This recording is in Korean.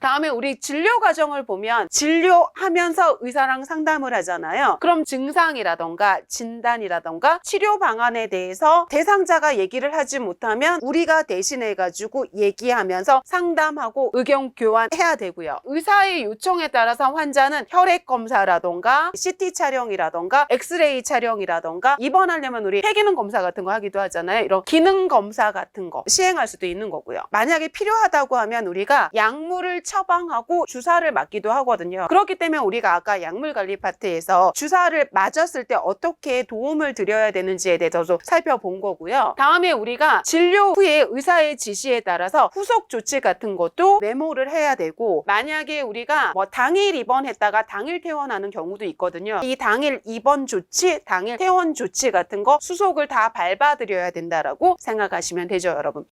다음에 우리 진료 과정을 보면 진료하면서 의사랑 상담을 하잖아요. 그럼 증상이라던가 진단이라던가 치료 방안에 대해서 대상자가 얘기를 하지 못하면 우리가 대신해 가지고 얘기하면서 상담하고 의견 교환해야 되고요. 의사의 요청에 따라서 환자는 혈액 검사라던가 CT 촬영이라던가 엑스레이 촬영이라던가 입원하려면 우리 폐기능 검사 같은 거 하기도 하잖아요. 이런 기능 검사 같은 거 시행할 수도 있는 거고요. 만약에 필요하다고 하면 우리가 약물을 처방하고 주사를 맞기도 하거든요. 그렇기 때문에 우리가 아까 약물 관리 파트에서 주사를 맞았을 때 어떻게 도움을 드려야 되는지에 대해서도 살펴본 거고요. 다음에 우리가 진료 후에 의사의 지시에 따라서 후속 조치 같은 것도 메모를 해야 되고 만약에 우리가 뭐 당일 입원했다가 당일 퇴원하는 경우도 있거든요. 이 당일 입원 조치, 당일 퇴원 조치 같은 거 수속을 다 밟아드려야 된다라고 생각하시면 되죠, 여러분.